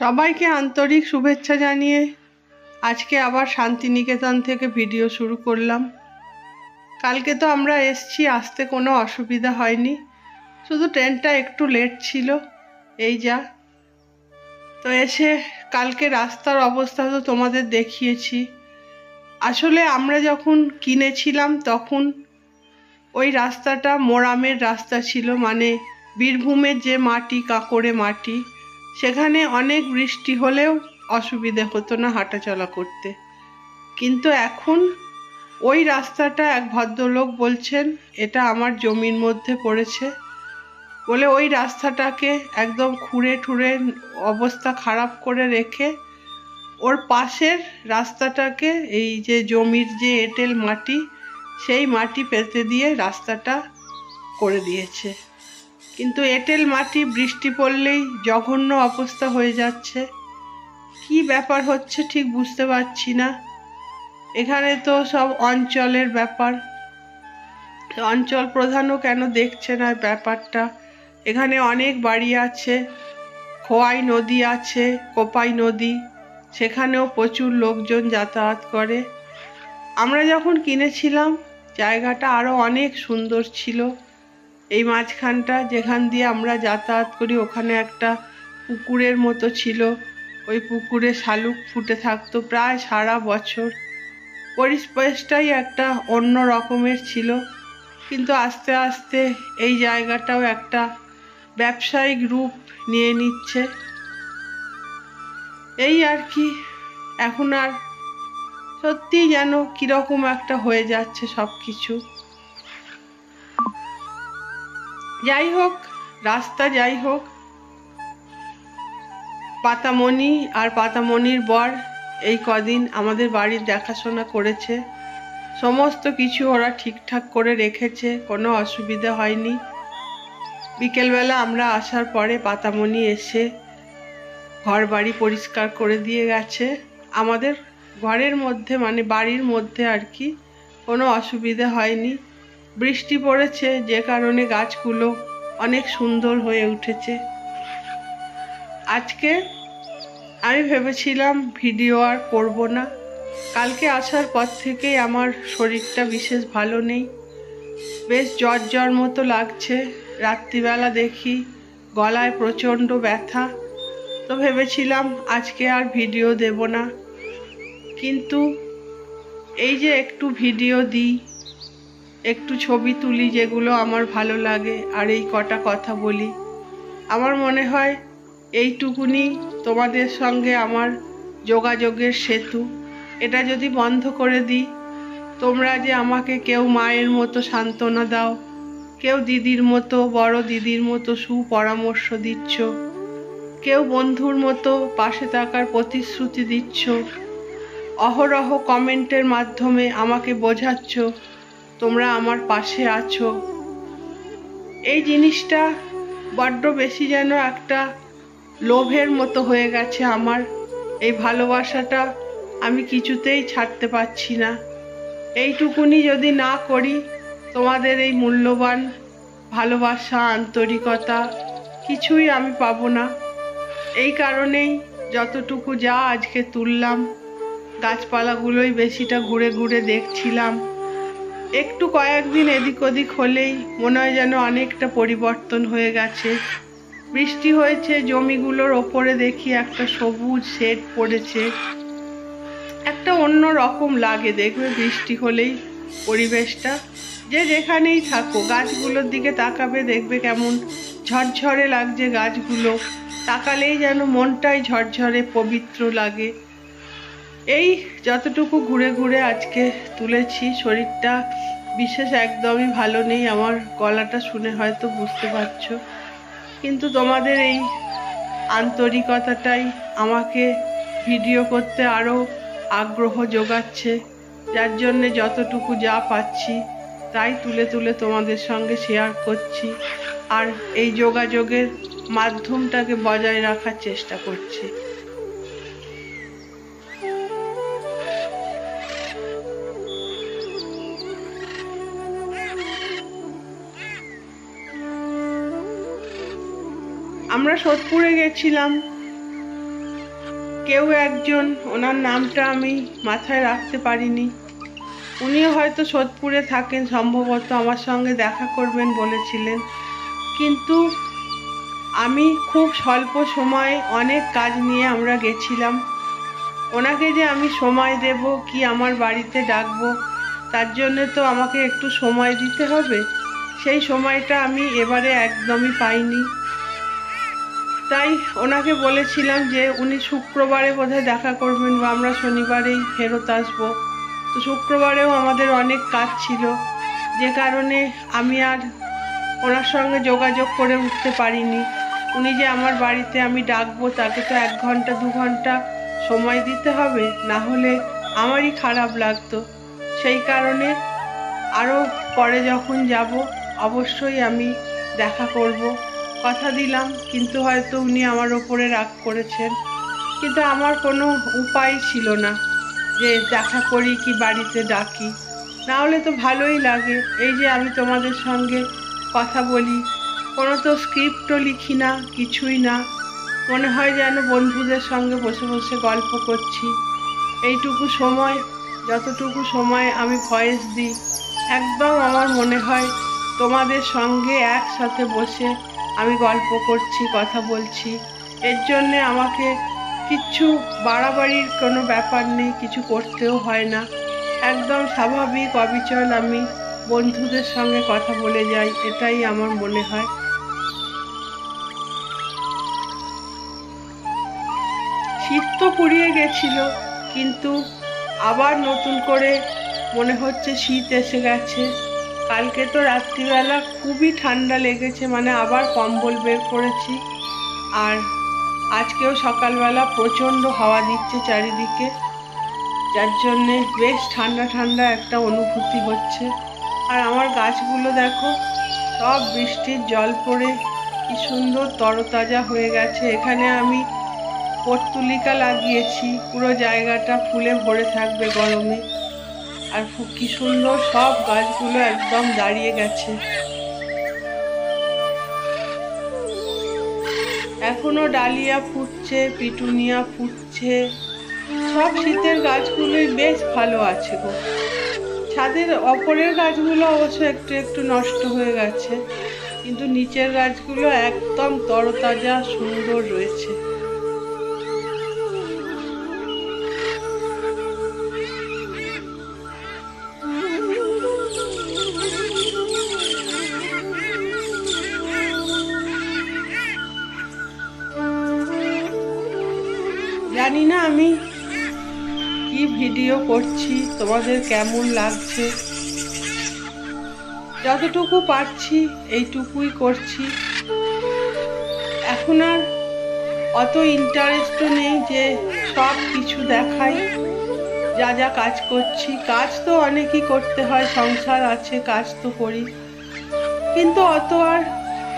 সবাইকে আন্তরিক শুভেচ্ছা জানিয়ে আজকে আবার শান্তিনিকেতন থেকে ভিডিও শুরু করলাম। কালকে তো আমরা এসছি, আসতে কোনো অসুবিধা হয়নি। শুধু ট্রেনটা একটু লেট ছিল, এই যা। তো এসে কালকে রাস্তার অবস্থা তো তোমাদের দেখিয়েছি। আসলে আমরা যখন কিনেছিলাম তখন ওই রাস্তাটা মোরামের রাস্তা ছিল মানে বীরভূমের যে মাটি কাঁকড়ে মাটি সেখানে অনেক বৃষ্টি হলেও অসুবিধে হতো না হাঁটাচলা করতে। কিন্তু এখন ওই রাস্তাটা এক ভদ্রলোক বলছেন, এটা আমার জমির মধ্যে পড়েছে। বলে ওই রাস্তাটাকে একদম খুঁড়ে ঠুড়ে অবস্থা খারাপ করে রেখে ওর পাশের রাস্তাটাকে, এই যে জমির যে এঁটেল মাটি, সেই মাটি পেতে দিয়ে রাস্তাটা করে দিয়েছে। কিন্তু এঁটেল মাটি বৃষ্টি পড়লেই জঘন্য অবস্থা হয়ে যাচ্ছে। কি ব্যাপার হচ্ছে ঠিক বুঝতে পারছি না। এখানে তো সব অঞ্চলের ব্যাপার। অঞ্চল প্রধানও কেন দেখছে না ব্যাপারটা? এখানে অনেক বাড়ি আছে, খোয়াই নদী আছে, কোপাই নদী, সেখানেও প্রচুর লোকজন যাতায়াত করে। আমরা যখন কিনেছিলাম, জায়গাটা আরও অনেক সুন্দর ছিল। এই মাঝখানটা যেখান দিয়ে আমরা যাতায়াত করি, ওখানে একটা পুকুরের মতো ছিল। ওই পুকুরে শালুক ফুটে থাকতো প্রায় সারা বছর। পরিবেশটাই একটা অন্য রকমের ছিল। কিন্তু আস্তে আস্তে এই জায়গাটাও একটা ব্যবসায়িক রূপ নিয়ে নিচ্ছে। এই আর কি, এখন আর সত্যিই যেন কীরকম একটা হয়ে যাচ্ছে সব কিছু যাই হোক রাস্তা যাই হোক পাতামণি আর পাতামণির বর এই কদিন আমাদের বাড়ির দেখাশোনা করেছে। সমস্ত কিছু ওরা ঠিকঠাক করে রেখেছে, কোনো অসুবিধা হয়নি। বিকেলবেলা আমরা আসার পরে পাতামণি এসে ঘর বাড়ি পরিষ্কার করে দিয়ে গেছে। আমাদের ঘরের মধ্যে মানে বাড়ির মধ্যে আর কি কোনো অসুবিধা হয়নি। বৃষ্টি পড়েছে, যে কারণে গাছগুলো অনেক সুন্দর হয়ে উঠেছে। আজকে আমি ভেবেছিলাম ভিডিও আর করব না। কালকে আসার পর থেকেই আমার শরীরটা বিশেষ ভালো নেই। বেশ জ্বর জ্বর মতো লাগছে। রাত্রিবেলা দেখি গলায় প্রচণ্ড ব্যথা। তো ভেবেছিলাম আজকে আর ভিডিও দেব না। কিন্তু এই যে একটু ভিডিও দিই একটু ছবি তুলি যেগুলো আমার ভালো লাগে আর এই কটা কথা বলি। আমার মনে হয় এইটুকুনি তোমাদের সঙ্গে আমার যোগাযোগের সেতু। এটা যদি বন্ধ করে দিই, তোমরা যে আমাকে কেউ মায়ের মতো সান্ত্বনা দাও, কেউ দিদির মতো, বড় দিদির মতো সুপরামর্শ দিচ্ছ, কেউ বন্ধুর মতো পাশে থাকার প্রতিশ্রুতি দিচ্ছ, অহরহ কমেন্টের মাধ্যমে আমাকে বোঝাচ্ছ তোমরা আমার পাশে আছো। এই জিনিসটা বড্ড বেশি যেন একটা লোভের মতো হয়ে গেছে আমার। এই ভালোবাসাটা আমি কিছুতেই ছাড়তে পারছি না। এইটুকুনি যদি না করি, তোমাদের এই মূল্যবান ভালোবাসা, আন্তরিকতা কিছুই আমি পাবো না। এই কারণেই যতটুকু যা আজকে তুললাম, গাছপালাগুলোই বেশিটা ঘুরে ঘুরে দেখছিলাম। একটু কয়েকদিন এদিক ওদিক হলেই মনে হয় যেন অনেকটা পরিবর্তন হয়ে গেছে। বৃষ্টি হয়েছে, জমিগুলোর ওপরে দেখি একটা সবুজ শেড পড়েছে। একটা অন্য রকম লাগে দেখবে বৃষ্টি হলেই পরিবেশটা। যে যেখানেই থাকো, গাছগুলোর দিকে তাকাবে, দেখবে কেমন ঝরঝরে লাগছে গাছগুলো। তাকালেই যেন মনটাই ঝরঝরে পবিত্র লাগে। এই যতটুকু ঘুরে ঘুরে আজকে তুলেছি, শরীরটা বিশেষ একদমই ভালো নেই। আমার গলাটা শুনে হয়তো বুঝতে পারছ। কিন্তু তোমাদের এই আন্তরিকতাটাই আমাকে ভিডিও করতে আরও আগ্রহ যোগাচ্ছে। যার জন্যে যতটুকু যা পাচ্ছি, তাই তুলে তুলে তোমাদের সঙ্গে শেয়ার করছি। আর এই যোগাযোগের মাধ্যমটাকে বজায় রাখার চেষ্টা করছি। সোদপুরে গেছিলাম। কেউ একজন, ওনার নামটা আমি মাথায় রাখতে পারিনি। উনিও হয়তো সোদপুরে থাকেন, সম্ভবত আমার সঙ্গে দেখা করবেন বলেছিলেন। কিন্তু আমি খুব স্বল্প সময়ে অনেক কাজ নিয়ে আমরা গেছিলাম। ওনাকে যে আমি সময় দেব, কি আমার বাড়িতে ডাকবো, তার জন্য তো আমাকে একটু সময় দিতে হবে। সেই সময়টা আমি এবারে একদমই পাইনি। তাই ওনাকে বলেছিলাম যে উনি শুক্রবারে বোধহয় দেখা করবেন বা আমরা শনিবারেই ফেরত আসব। তো শুক্রবারেও আমাদের অনেক কাজ ছিল। যে কারণে আমি আর ওনার সঙ্গে যোগাযোগ করে উঠতে পারিনি। উনি যে আমার বাড়িতে আমি ডাকবো, তাকে তো এক ঘণ্টা, দু ঘণ্টা সময় দিতে হবে, না হলে আমারই খারাপ লাগতো। সেই কারণে আরও পরে যখন যাব, অবশ্যই আমি দেখা করব। কথা দিলাম, কিন্তু হয়তো উনি আমার ওপরে রাগ করেছেন। কিন্তু আমার কোনো উপায় ছিল না যে দেখা করি কি বাড়িতে ডাকি। না হলে তো ভালোই লাগে। এই যে আমি তোমাদের সঙ্গে কথা বলি, কোনো তো স্ক্রিপ্টও লিখি না, কিছুই না। মনে হয় যেন বন্ধুদের সঙ্গে বসে বসে গল্প করছি। এইটুকু সময়, যতটুকু সময় আমি ভয়েস দিই, একদম আমার মনে হয় তোমাদের সঙ্গে একসাথে বসে আমি গল্প করছি, কথা বলছি। এর জন্যে আমাকে কিচ্ছু বাড়াবাড়ির কোনো ব্যাপার নেই, কিছু করতেও হয় না। একদম স্বাভাবিক অবিচল আমি বন্ধুদের সঙ্গে কথা বলে যাই, এটাই আমার মনে হয়। শীত তো পুড়িয়ে গেছিল, কিন্তু আবার নতুন করে মনে হচ্ছে শীত এসে গেছে। কালকে তো রাত্রিবেলা খুবই ঠান্ডা লেগেছে মানে আবার কম্বল বের করেছি। আর আজকেও সকালবেলা প্রচণ্ড হাওয়া দিচ্ছে চারিদিকে, যার জন্যে বেশ ঠান্ডা ঠান্ডা একটা অনুভূতি হচ্ছে। আর আমার গাছগুলো দেখো, সব বৃষ্টির জল পড়ে, কি সুন্দর তরতাজা হয়ে গেছে। এখানে আমি পর্তুলিকা লাগিয়েছি, পুরো জায়গাটা ফুলে ভরে থাকবে গরমে। আর কি সুন্দর সব গাছগুলো একদম দাঁড়িয়ে গেছে। এখনও ডালিয়া ফুটছে, পিটুনিয়া ফুটছে। সব শীতের গাছগুলোই বেশ ভালো আছে গো। ছাদের অপরের গাছগুলো অবশ্য একটু একটু নষ্ট হয়ে গেছে, কিন্তু নিচের গাছগুলো একদম তরতাজা সুন্দর রয়েছে। জানি না আমি কি ভিডিও করছি, তোমাদের কেমন লাগছে। যতটুকু পারছি এইটুকুই করছি। এখন আর অত ইন্টারেস্টও নেই যে সব কিছু দেখাই, যা যা কাজ করছি। কাজ তো অনেকই করতে হয়, সংসার আছে, কাজ তো করি। কিন্তু অত আর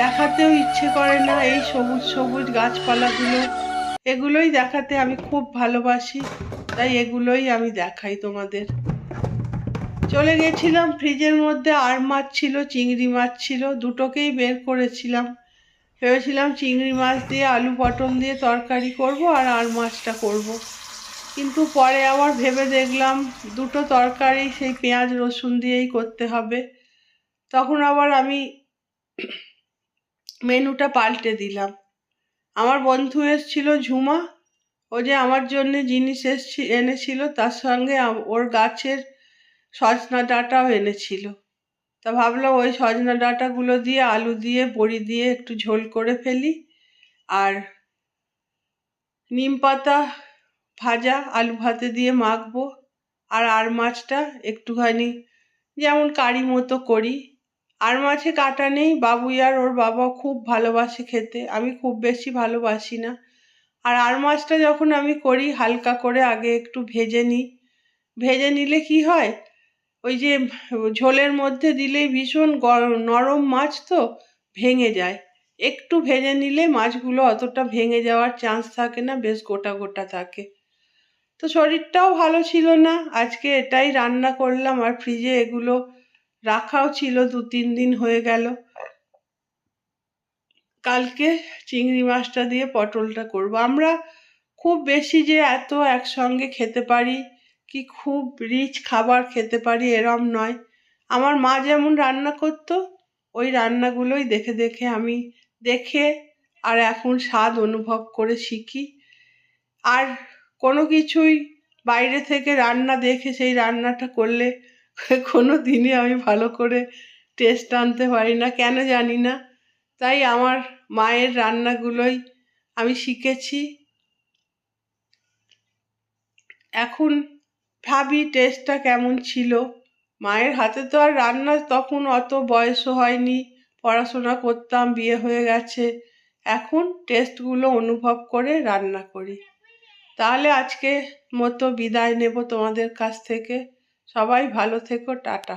দেখাতেও ইচ্ছে করে না, এই সবুজ সবুজ গাছপালাগুলো এগুলোই দেখাতে আমি খুব ভালোবাসি, তাই এগুলোই আমি দেখাই তোমাদের। চলে গেছিলাম ফ্রিজের মধ্যে, আর মাছ ছিল, চিংড়ি মাছ ছিল, দুটোকেই বের করেছিলাম। ভেবেছিলাম চিংড়ি মাছ দিয়ে, আলু পটল দিয়ে তরকারি করব আর আর মাছটা করব। কিন্তু পরে আবার ভেবে দেখলাম দুটো তরকারি, সেই পেঁয়াজ রসুন দিয়েই করতে হবে। তখন আবার আমি মেনুটা পাল্টে দিলাম। আমার বন্ধু এসেছিল ঝুমা। ও যে আমার জন্য জিনিস এসছি, এনেছিল, তার সঙ্গে ওর গাছের সজনা ডাঁটাও এনেছিল। তা ভাবলাম ওই সজনা ডাঁটাগুলো দিয়ে, আলু দিয়ে, বড়ি দিয়ে একটু ঝোল করে ফেলি। আর নিম পাতা ভাজা, আলু ভাতে দিয়ে মাখবো। আর আর মাছটা একটুখানি যেমন কারি মতো করি। আর মাছে কাটা নেই। বাবুই আর ওর বাবা খুব ভালোবাসে খেতে। আমি খুব বেশি ভালোবাসি না। আর আর মাছটা যখন আমি করি, হালকা করে আগে একটু ভেজে নিই। ভেজে নিলে কি হয়? ওই যে ঝোলের মধ্যে দিলেই ভীষণ নরম মাছ তো ভেঙে যায়। একটু ভেজে নিলে মাছগুলো অতটা ভেঙে যাওয়ার চান্স থাকে না, বেশ গোটা গোটা থাকে। তো শরীরটাও ভালো ছিল না। আজকে এটাই রান্না করলাম। আর ফ্রিজে এগুলো রাখাও ছিল দু, তিন দিন হয়ে গেল। কালকে চিংড়ি মাছটা দিয়ে পটলটা করব। আমরা খুব বেশি যে এত একসঙ্গে খেতে পারি, কি খুব রিচ খাবার খেতে পারি এরম নয়। আমার মা যেমন রান্না করতো, ওই রান্নাগুলোই দেখে দেখে আমি দেখে আর এখন স্বাদ অনুভব করে শিখি। আর কোনো কিছুই বাইরে থেকে রান্না দেখে সেই রান্নাটা করলে কোনো দিনই আমি ভালো করে টেস্ট আনতে পারি না, কেন জানি না। তাই আমার মায়ের রান্নাগুলোই আমি শিখেছি। এখন ভাবি টেস্টটা কেমন ছিল। মায়ের হাতে তো আর রান্না তখন অত বয়সও হয়নি, পড়াশোনা করতাম, বিয়ে হয়ে গেছে। এখন টেস্টগুলো অনুভব করে রান্না করি। তাহলে আজকে মতো বিদায় নেব তোমাদের কাছ থেকে। সবাই ভালো থেকো টাটা।